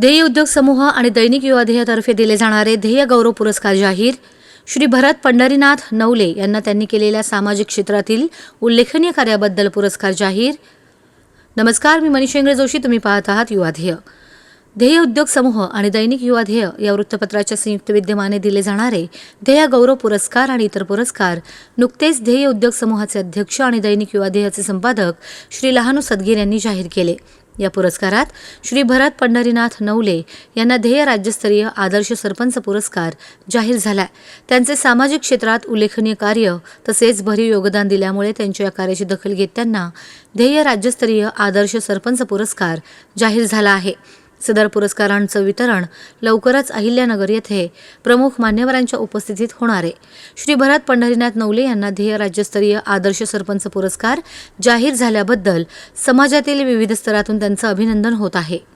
ध्येय उद्योग समूह आणि दैनिक युवाध्येयतर्फे दिले जाणारे ध्येय गौरव पुरस्कार जाहीर. श्री भरत पंढरीनाथ नवले यांना त्यांनी केलेल्या सामाजिक क्षेत्रातील उल्लेखनीय कार्याबद्दल पुरस्कार जाहीर. नमस्कार मी मनीषेंद्र जोशी. तुम्ही पाहत आहात युवाध्येय ध्येय उद्योग समूह आणि दैनिक युवा ध्येय या वृत्तपत्राच्या संयुक्त विद्यमाने दिले जाणारे ध्येय गौरव पुरस्कार आणि इतर पुरस्कार नुकतेच ध्येय उद्योग समूहाचे अध्यक्ष आणि दैनिक युवा ध्येयाचे संपादक श्री लहानू सदगीर यांनी जाहीर केले. या पुरस्कारात श्री भरत पंढरीनाथ नवले यांना ध्येय राज्यस्तरीय आदर्श सरपंच पुरस्कार जाहीर झाला. त्यांचे सामाजिक क्षेत्रात उल्लेखनीय कार्य तसेच भरीव योगदान दिल्यामुळे त्यांच्या या कार्याची दखल घेत त्यांना ध्येय राज्यस्तरीय आदर्श सरपंच पुरस्कार जाहीर झाला आहे. सदर पुरस्कारांचं वितरण लवकरच अहिल्यानगर येथे प्रमुख मान्यवरांच्या उपस्थितीत होणार आहे. श्री भरत पंढरीनाथ नवले यांना ध्येय राज्यस्तरीय आदर्श सरपंच पुरस्कार जाहीर झाल्याबद्दल समाजातील विविध स्तरातून त्यांचं अभिनंदन होत आहे.